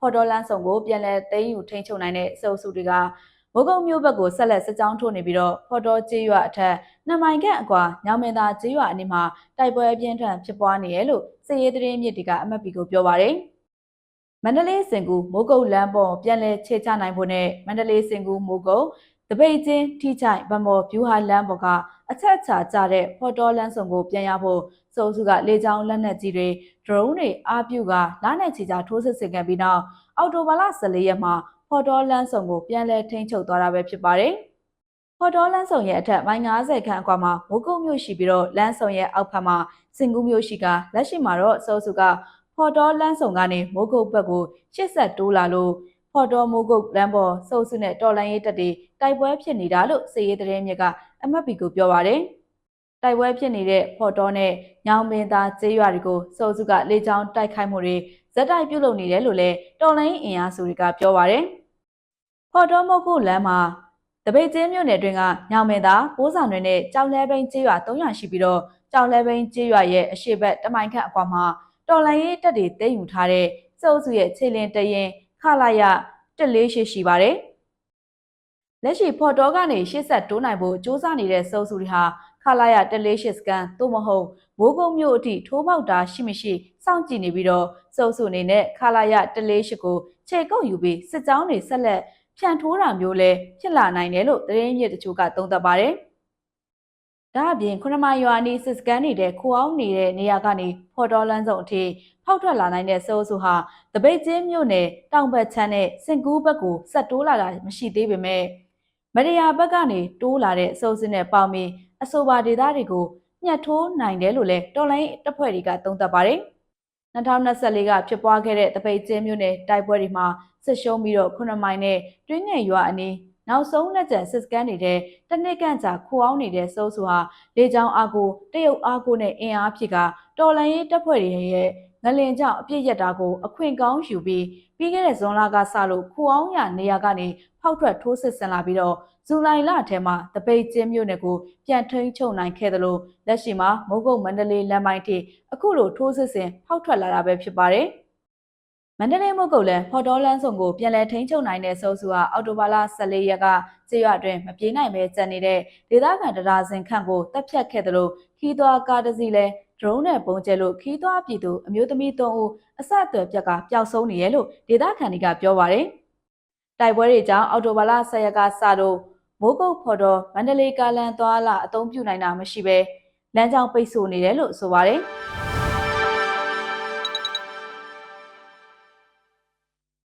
ဖော်တော်လန်းဆောင်ကိုပြန်လည်သိမ်းယူထိန်းချုပ်နိုင်တဲ့စုပ်စုတွေကမိုးကုတ်မြို့ဘက်ကိုဆက်လက်စစ်ကြောင်းထိုးနေပြီးတော့ဖော်တော်ကျေးရွာအထက်နှမိုင်ခန့်အကွာညောင်မင်းသားကျေးရွာအနီးမှာတိုက်ပွဲအပြင်းထန်ဖြစ်ပွားနေတယ်လို့စစ်ရေးသတင်းမြစ်တွေကအမတ်ပီကိုပြောပါတယ်မန္တလေးစင်ကူမိုးကုတ်လမ်းပေါ်ပြန်လည်ခြေချနိုင်ဖို့နဲ့မန္တလေးစင်ကူမိုးကုတ်တပိတ်ချင်းထိချိုင်ဗမော်ဗျူဟာလမ်းပေါ်က အချက်အချာကျတဲ့ဖော်တော်လန်းဆောင်ကိုပြန်ရဖို့စုပ်စုကလေကြောင်းလက်နက်ကြီးတွေ drone တွေအားပြုကလာနဲ့ချီချာထိုးစစ်ဆင်ခဲ့ပြီးနောက်အော်တိုဘာလ14ရက်မှာဖော်တော်လန်းဆောင်ကိုပြန်လည်ထိန်းချုပ်သွားတာပဲဖြစ်ပါတယ်။ဖော်တော်လန်းဆောင်ရဲ့အထက်မိုင်90ခန့်အကွာမှာမိုးကုတ်မြို့ရှိပြီးတော့လန်းဆောင်ရဲ့အောက်ဖက်မှာစင်ကူးမြို့ရှိကလက်ရှိမှာတော့စုပ်စုကဖော်တော်လန်းဆောင်ကနေမိုးကုတ်ဘက်ကိုရှစ်ဆက်တိုးလာလို့ ဖော်တော်မိုးကုတ်လမ်းပေါ်စုပ်စုနဲ့တော်လိုင်းရေးတပ်တွေတိုက်ပွဲဖြစ်နေတာလို့စစ်ရေးသတင်းမြစ်ကအမတ်ပီကိုပြောပါတယ်။တိုက်ပွဲဖြစ်နေတဲ့ဖော်တော်နဲ့ညောင်မင်းသားကျေးရွာတွေကိုစုပ်စုကလေကြောင်းတိုက်ခိုက်မှုတွေဇက်တိုက်ပြုတ်လုပ်နေတယ်လို့လည်းတော်လိုင်းအင်အားစုတွေကပြောပါတယ်။ဖော်တော်မုတ်ကုလမ်းမှာတပိတ်ကျင်းမြို့နယ်တွင်ကညောင်မင်းသားပိုးဆောင်တွေနဲ့ကြောင်လဲဘိန်းကျေးရွာ300ရှိပြီးတော့ကြောင်လဲဘိန်းကျေးရွာရဲ့အရှိတ်ဘက်တမိုင်ခန့်အကွာမှာတော်လိုင်းရေးတပ်တွေတည်ယူထားတဲ့စုပ်စုရဲ့ခြေလင်းတရင် ခလာရ148ရှိပါတယ်။လက်ရှိဖော်တော်ကနေရှေ့ဆက်တိုးနိုင်ဖို့စ조사နေတဲ့စုပ်စုတွေဟာခလာရ148စကန်သို့မဟုတ်မိုးကုတ်မြို့အထိထိုးပေါက်တာရှိမရှိစောင့်ကြည့်နေပြီးတော့စုပ်စုအနေနဲ့ခလာရ148ကိုခြေကုပ်ယူပြီးစစ်ကြောင်းတွေဆက်လက်ဖြန့်ထိုးတာမျိုးလဲဖြစ်လာနိုင်တယ်လို့သတင်းရစ်တချို့ကသုံးသပ်ပါတယ်။ ဒါအပြင်ခုနမရွာနီစစ်စကန်နေတဲ့ခိုအောင်နေတဲ့နေရာကနေဖော်တော်လန်းစုံအထိဖောက်ထွက်လာနိုင်တဲ့စိုးစုဟာတပိတ်ချင်းမြို့နယ်တောင်ဘက်ချမ်းနဲ့စင်ကူးဘက်ကိုဆက်တိုးလာတာမရှိသေးပေမဲ့မရယာဘက်ကနေတိုးလာတဲ့အစိုးစနဲ့ပေါင်းပြီးအဆိုပါဒေသတွေကိုညှက်ထိုးနိုင်တယ်လို့လည်းတော်လိုင်းတပ်ဖွဲ့တွေကသုံးသပ်ပါတယ်။2024ကဖြစ်ပွားခဲ့တဲ့တပိတ်ကျင်းမြို့နယ်တိုက်ပွဲတွေမှာစစ်ရှုံးပြီးတော့ခုနှစ်မိုင်နဲ့တွင်းငယ်ရွာအနီး နောက်ဆုံးလက်ကျန်စစ်စကန်နေတဲ့တနစ်ကန့်ကြာခိုအောင်နေတဲ့စိုးစုဟာလေကြောင်းအားကိုတရုတ်အားကိုနဲ့အင်အားဖြစ်ကတော်လန်ရေးတပ်ဖွဲ့တွေရဲ့ငလင်ကြောင့်အပြစ်ရတာကိုအခွင့်ကောင်းယူပြီးပြီးခဲ့တဲ့ဇွန်လကစလို့ခိုအောင်ရနေရာကနေဖောက်ထွက်ထိုးစစ်ဆင်လာပြီးတော့ဇူလိုင်လထဲမှာတပိတ်ကျင်းမြို့နယ်ကိုပြန်ထိန်းချုပ်နိုင်ခဲ့သလိုလက်ရှိမှာမိုးကုတ်မန္တလေးလမ်းပိုင်းထိအခုလိုထိုးစစ်ဆင်ဖောက်ထွက်လာတာပဲဖြစ်ပါတယ်။ မန္တလေးမိုးကုတ်လည်းဖော်တော်လန်းဆောင်ကိုပြန်လည်ထိန်းချုပ်နိုင်တဲ့စိုးစုဟာအော်တိုဘာလ14ရက်ကကျေးရွာတွင်မပြေးနိုင်ပဲကျန်နေတဲ့ဒေသခံတရားစင်ခန့်ကိုတပ်ဖြတ်ခဲ့သလိုခီးသွွားကားတစ်စီးလည်း drone နဲ့ပုံကျဲလို့ခီးသွွားပြည်သူအမျိုးသမီး၃ဦးအဆက်အသွယ်ပြက်ကပျောက်ဆုံးနေတယ်လို့ဒေသခံတွေကပြောပါတယ်။တိုက်ပွဲတွေကြောင့်အော်တိုဘာလ10ရက်ကစလို့မိုးကုတ်ဖော်တော်မန္တလေးကားလန်သွားလာအသုံးပြုနိုင်တာမရှိပဲလမ်းကြောင်းပိတ်ဆို့နေတယ်လို့ဆိုပါတယ်။